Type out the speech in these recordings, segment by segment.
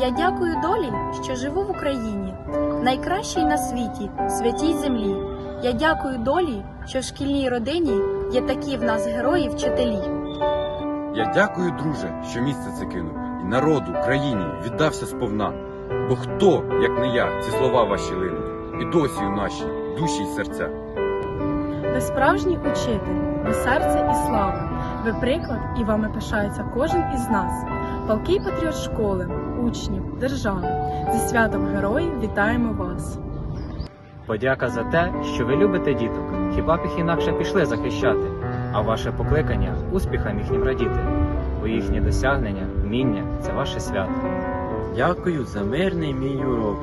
Я дякую долі, що живу в Україні, найкращій на світі, святій землі. Я дякую долі, що в шкільній родині є такі в нас герої вчителі. Я дякую, друже, що місце це кинув, і народу, країні віддався сповна. Бо хто, як не я, ці слова ваші линуть, і досі у наші душі й серця. Ви справжній учитель, ви серце і слава. Ви приклад, і вами пишається кожен із нас. Палкий патріот школи, учнів, держави. Зі святом героїв вітаємо вас. Подяка за те, що ви любите діток. Хіба б їх інакше пішли захищати, а ваше покликання успіхам їхнім радіти, бо їхні досягнення, вміння це ваше свято. Дякую за мирний мій урок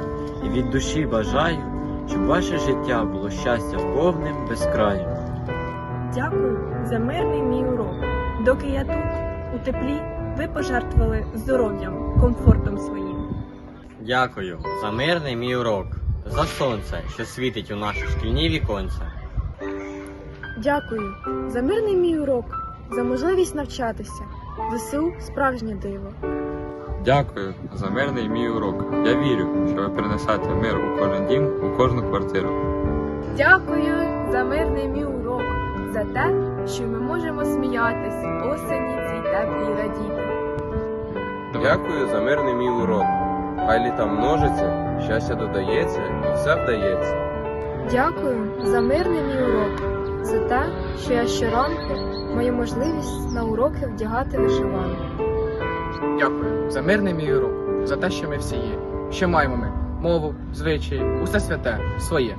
і від душі бажаю, щоб ваше життя було щастя повним без краю. Дякую за мирний мій урок. Доки я тут, у теплі, ви пожертвували здоров'ям, комфортом своїм. Дякую за мирний мій урок, за сонце, що світить у наші шкільні віконця. Дякую за мирний мій урок, за можливість навчатися. ЗСУ справжнє диво. Дякую за мирний мій урок. Я вірю, що ви принесете мир у кожен дім, у кожну квартиру. Дякую за мирний мій урок, за те, що ми можемо сміятись осені теплій радіти. Дякую за мирний мій урок. Хай літа множиться, щастя додається і все вдається. Дякую за мирний мій урок, за те, що я щоранку маю можливість на уроки вдягати вишиванку. Дякую за мирний мій урок, за те, що ми всі є, що маємо ми мову, звичаї, усе святе, своє.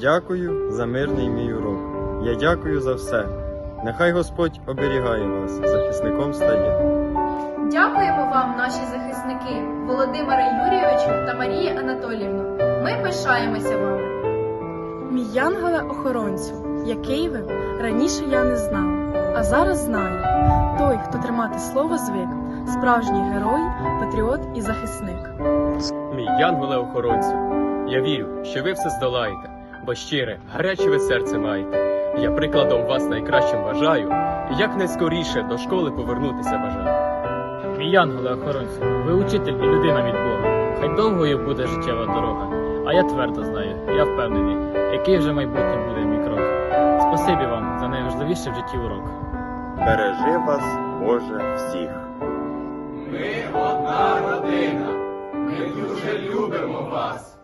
Дякую за мирний мій урок. Я дякую за все. Нехай Господь оберігає вас, захисником стає. Дякуємо вам, наші захисники, Володимире Юрійовичу та Марії Анатоліївну. Ми пишаємося вами. Мій янголе охоронцю, який ви раніше я не знав, а зараз знаю. Той, хто тримати слово звик, справжній герой, патріот і захисник. Мій янголе охоронцю, я вірю, що ви все здолаєте, бо щире, гаряче ви серце маєте. Я прикладом вас найкращим вважаю, і як найскоріше до школи повернутися бажаю. Мій янголе охоронцю, ви учитель і людина від Бога. Хай довгою буде життєва дорога, а я твердо знаю, я впевнений, який вже майбутнім буде мій крок. Спасибі вам за найважливіший в житті урок. Бережи вас, Боже, всіх. Ми одна родина. Ми дуже любимо вас.